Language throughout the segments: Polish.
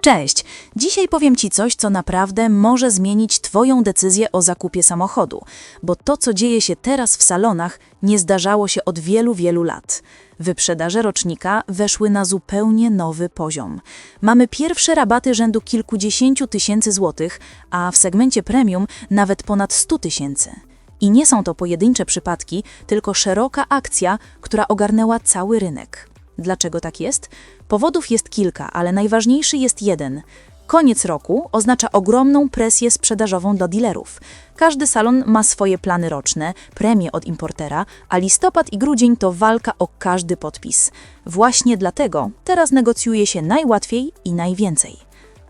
Cześć! Dzisiaj powiem Ci coś, co naprawdę może zmienić Twoją decyzję o zakupie samochodu, bo to, co dzieje się teraz w salonach, nie zdarzało się od wielu, wielu lat. Wyprzedaże rocznika weszły na zupełnie nowy poziom. Mamy pierwsze rabaty rzędu kilkudziesięciu tysięcy złotych, a w segmencie premium nawet ponad 100 tysięcy. I nie są to pojedyncze przypadki, tylko szeroka akcja, która ogarnęła cały rynek. Dlaczego tak jest? Powodów jest kilka, ale najważniejszy jest jeden. Koniec roku oznacza ogromną presję sprzedażową dla dealerów. Każdy salon ma swoje plany roczne, premie od importera, a listopad i grudzień to walka o każdy podpis. Właśnie dlatego teraz negocjuje się najłatwiej i najwięcej.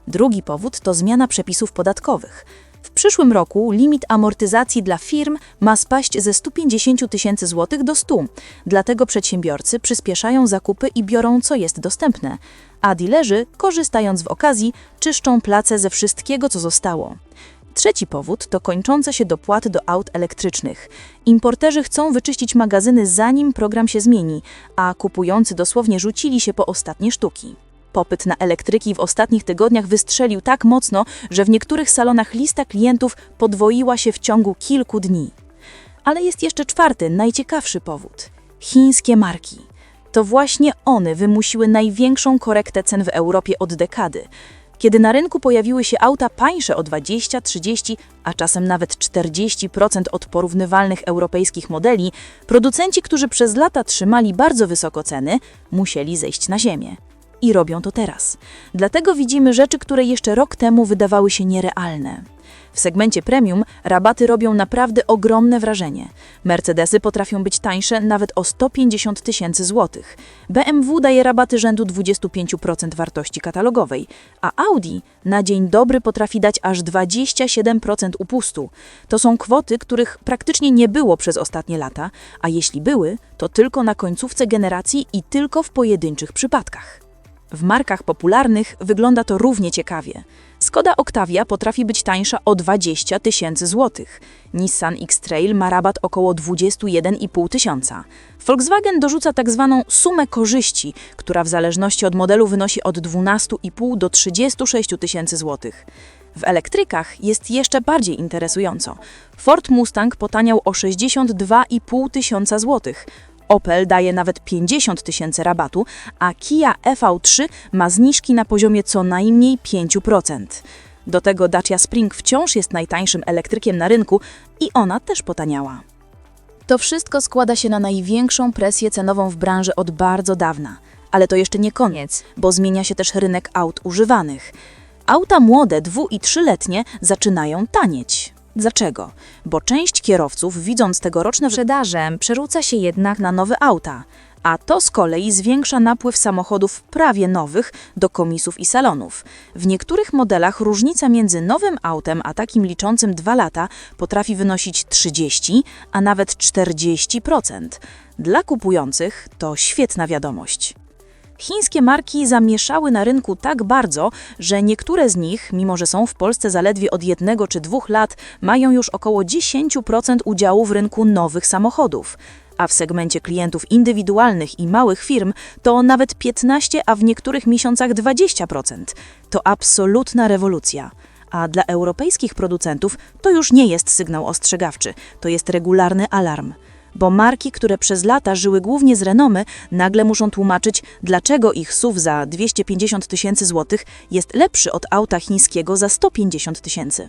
Drugi powód to zmiana przepisów podatkowych. W przyszłym roku limit amortyzacji dla firm ma spaść ze 150 tysięcy złotych do 100. Dlatego przedsiębiorcy przyspieszają zakupy i biorą co jest dostępne, a dilerzy, korzystając w okazji, czyszczą place ze wszystkiego, co zostało. Trzeci powód to kończące się dopłaty do aut elektrycznych. Importerzy chcą wyczyścić magazyny zanim program się zmieni, a kupujący dosłownie rzucili się po ostatnie sztuki. Popyt na elektryki w ostatnich tygodniach wystrzelił tak mocno, że w niektórych salonach lista klientów podwoiła się w ciągu kilku dni. Ale jest jeszcze czwarty, najciekawszy powód. Chińskie marki. To właśnie one wymusiły największą korektę cen w Europie od dekady. Kiedy na rynku pojawiły się auta tańsze o 20, 30, a czasem nawet 40% od porównywalnych europejskich modeli, producenci, którzy przez lata trzymali bardzo wysoko ceny, musieli zejść na ziemię. I robią to teraz. Dlatego widzimy rzeczy, które jeszcze rok temu wydawały się nierealne. W segmencie premium rabaty robią naprawdę ogromne wrażenie. Mercedesy potrafią być tańsze nawet o 150 tysięcy złotych. BMW daje rabaty rzędu 25% wartości katalogowej, a Audi na dzień dobry potrafi dać aż 27% upustu. To są kwoty, których praktycznie nie było przez ostatnie lata, a jeśli były, to tylko na końcówce generacji i tylko w pojedynczych przypadkach. W markach popularnych wygląda to równie ciekawie. Skoda Octavia potrafi być tańsza o 20 tysięcy złotych. Nissan X-Trail ma rabat około 21,5 tysiąca. Volkswagen dorzuca tak zwaną sumę korzyści, która w zależności od modelu wynosi od 12,5 do 36 tysięcy złotych. W elektrykach jest jeszcze bardziej interesująco. Ford Mustang potaniał o 62,5 tysiąca złotych. Opel daje nawet 50 tysięcy rabatu, a Kia EV3 ma zniżki na poziomie co najmniej 5%. Do tego Dacia Spring wciąż jest najtańszym elektrykiem na rynku i ona też potaniała. To wszystko składa się na największą presję cenową w branży od bardzo dawna. Ale to jeszcze nie koniec, bo zmienia się też rynek aut używanych. Auta młode, dwu- i trzyletnie zaczynają tanieć. Dlaczego? Bo część kierowców, widząc tegoroczne sprzedaże, przerzuca się jednak na nowe auta, a to z kolei zwiększa napływ samochodów prawie nowych do komisów i salonów. W niektórych modelach różnica między nowym autem a takim liczącym 2 lata potrafi wynosić 30, a nawet 40%. Dla kupujących to świetna wiadomość. Chińskie marki zamieszały na rynku tak bardzo, że niektóre z nich, mimo że są w Polsce zaledwie od jednego czy dwóch lat, mają już około 10% udziału w rynku nowych samochodów. A w segmencie klientów indywidualnych i małych firm to nawet 15, a w niektórych miesiącach 20%. To absolutna rewolucja. A dla europejskich producentów to już nie jest sygnał ostrzegawczy, to jest regularny alarm bo marki, które przez lata żyły głównie z renomy, nagle muszą tłumaczyć, dlaczego ich SUV za 250 tysięcy złotych jest lepszy od auta chińskiego za 150 tysięcy.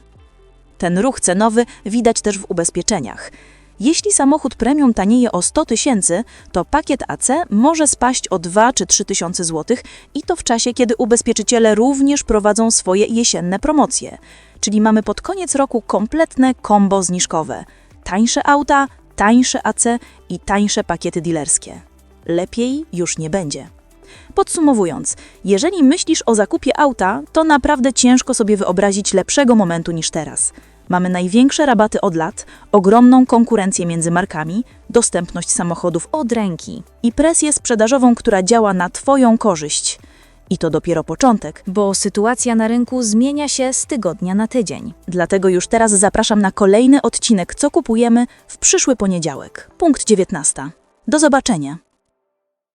Ten ruch cenowy widać też w ubezpieczeniach. Jeśli samochód premium tanieje o 100 tysięcy, to pakiet AC może spaść o 2 czy 3 tysiące złotych i to w czasie, kiedy ubezpieczyciele również prowadzą swoje jesienne promocje. Czyli mamy pod koniec roku kompletne kombo zniżkowe. Tańsze auta, tańsze AC i tańsze pakiety dealerskie. Lepiej już nie będzie. Podsumowując, jeżeli myślisz o zakupie auta, to naprawdę ciężko sobie wyobrazić lepszego momentu niż teraz. Mamy największe rabaty od lat, ogromną konkurencję między markami, dostępność samochodów od ręki i presję sprzedażową, która działa na Twoją korzyść. I to dopiero początek, bo sytuacja na rynku zmienia się z tygodnia na tydzień. Dlatego już teraz zapraszam na kolejny odcinek Co kupujemy w przyszły poniedziałek, punkt 19. Do zobaczenia.